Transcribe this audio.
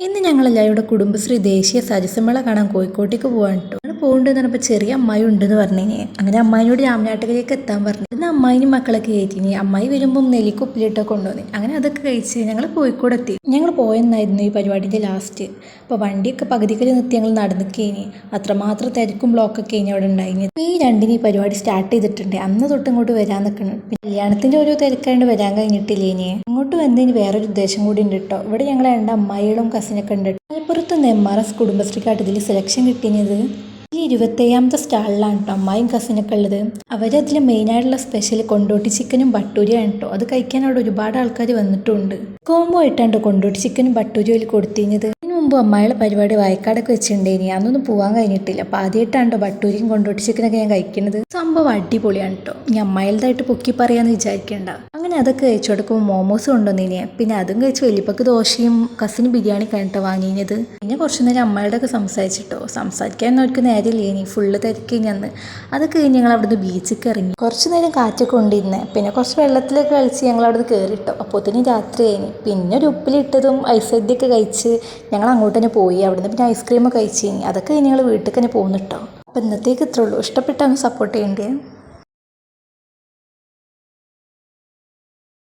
ഇന്ന് ഞങ്ങളെല്ലാവരും എല്ലാവരുടെ കുടുംബശ്രീ ദേശീയ സജസമേള കാണാൻ കോഴിക്കോട്ടേക്ക് പോകാൻ കേട്ടോ ഞങ്ങൾ പോകണ്ടെന്ന് പറഞ്ഞപ്പോൾ ചെറിയ അമ്മായി ഉണ്ടെന്ന് പറഞ്ഞിനി. അങ്ങനെ അമ്മായിനോട് രാമനാട്ടുകരേക്ക് എത്താൻ പറഞ്ഞു. ഇന്ന് അമ്മായിനും മക്കളൊക്കെ കയറ്റിനി അമ്മായി വരുമ്പം നെല്ലിക്കുപ്പിലിട്ടൊക്കെ കൊണ്ടുവന്നു. അങ്ങനെ അതൊക്കെ കഴിച്ച് ഞങ്ങൾ കോഴിക്കോട് എത്തി. ഞങ്ങൾ പോയെന്നായിരുന്നു ഈ പരിപാടിന്റെ ലാസ്റ്റ് അപ്പോൾ വണ്ടിയൊക്കെ പകുതിക്കൽ നിർത്തി ഞങ്ങൾ നടന്നിക്കേനി. അത്രമാത്രം തിരക്കും ബ്ലോക്കൊക്കെ ഇനി അവിടെ ഉണ്ടായിരുന്നു ഈ രണ്ടിന് ഈ പരിപാടി സ്റ്റാർട്ട് ചെയ്തിട്ടുണ്ട്. അന്ന് തൊട്ട് ഇങ്ങോട്ട് വരാൻ നിൽക്കണം കല്യാണത്തിന്റെ ഓരോ തിരക്കായിട്ട് വരാൻ കഴിഞ്ഞിട്ടില്ല ഇനി ഇങ്ങോട്ട് വന്നതിന് വേറൊരു ഉദ്ദേശം കൂടി ഉണ്ട് കേട്ടോ ഇവിടെ ഞങ്ങൾ രണ്ട് അമ്മായികളും കസിനൊക്കെ ഉണ്ട് മലപ്പുറത്ത് നിന്ന് എം ആർ എസ് കുടുംബശ്രീക്കാട്ട് ഇതിൽ സെലക്ഷൻ കിട്ടിയത് ഈ ഇരുപത്തേഴാമത്തെ സ്റ്റാളിലാണ് കേട്ടോ അമ്മായും കസിനൊക്കെ ഉള്ളത്. അവരതിൽ മെയിനായിട്ടുള്ള സ്പെഷ്യൽ കൊണ്ടോട്ടി ചിക്കനും ബട്ടൂരിയാണ് കേട്ടോ അത് കഴിക്കാൻ അവിടെ ഒരുപാട് ആൾക്കാർ വന്നിട്ടുണ്ട്. കോംബോ ആയിട്ടാണ് കൊണ്ടോട്ടി ചിക്കനും ബട്ടൂരിയും അതിൽ കൊടുത്തിരുന്നത്. മുമ്പ് അമ്മായിയുടെ പരിപാടി വായക്കാടൊക്കെ വെച്ചിട്ടുണ്ടേനി അന്നൊന്നും പോകാൻ കഴിഞ്ഞിട്ടില്ല. അപ്പോൾ ആദ്യമായിട്ടാണ് ബട്ടൂരിയും കൊണ്ടോട്ടി ചിക്കനൊക്കെ ഞാൻ കഴിക്കുന്നത്. സംഭവം അടിപൊളിയാണ് കേട്ടോ ഞാൻ അമ്മായിലതായിട്ട് പൊക്കി പറയാമെന്ന് വിചാരിക്കേണ്ട. അങ്ങനെ അതൊക്കെ കഴിച്ചു. കൊടുക്കുമ്പോൾ മോമോസ് കൊണ്ടുവന്നിനി പിന്നെ അതും കഴിച്ച്. വലിയപ്പക്ക് ദോശയും കസിന് ബിരിയാണി കഴിഞ്ഞിട്ട് വാങ്ങിയത് പിന്നെ കുറച്ച് നേരം അമ്മയുടെ ഒക്കെ സംസാരിച്ചിട്ടോ. സംസാരിക്കാൻ അവർക്ക് നേരമില്ലേനി. ഫുള്ള് തിരക്കി ഞാൻ അതൊക്കെ കഴിഞ്ഞ് ഞങ്ങൾ അവിടുന്ന് ബീച്ചിൽ ഇറങ്ങി. കുറച്ച് നേരം കാറ്റൊക്കെ കൊണ്ടിരുന്നേ. പിന്നെ കുറച്ച് വെള്ളത്തിലൊക്കെ കളിച്ച് ഞങ്ങൾ അവിടുന്ന് കയറിട്ടോ അപ്പോത്തിന് രാത്രി കഴിഞ്ഞു പിന്നെ ഒരു ഉപ്പിലിട്ടതും ഐസദ്യൊക്കെ കഴിച്ച് ഞങ്ങൾ അങ്ങോട്ട് തന്നെ പോയി. അവിടുന്ന് പിന്നെ ഐസ്ക്രീമൊക്കെ കഴിച്ച് കഴിഞ്ഞ്. അതൊക്കെ ഞങ്ങൾ വീട്ടിൽ തന്നെ പോകുന്നിട്ടോ അപ്പോൾ ഇന്നത്തേക്ക് ഇത്രയുള്ളൂ ഉള്ളൂ. ഇഷ്ടപ്പെട്ടാൽ സപ്പോർട്ട് ചെയ്യണ്ടേ?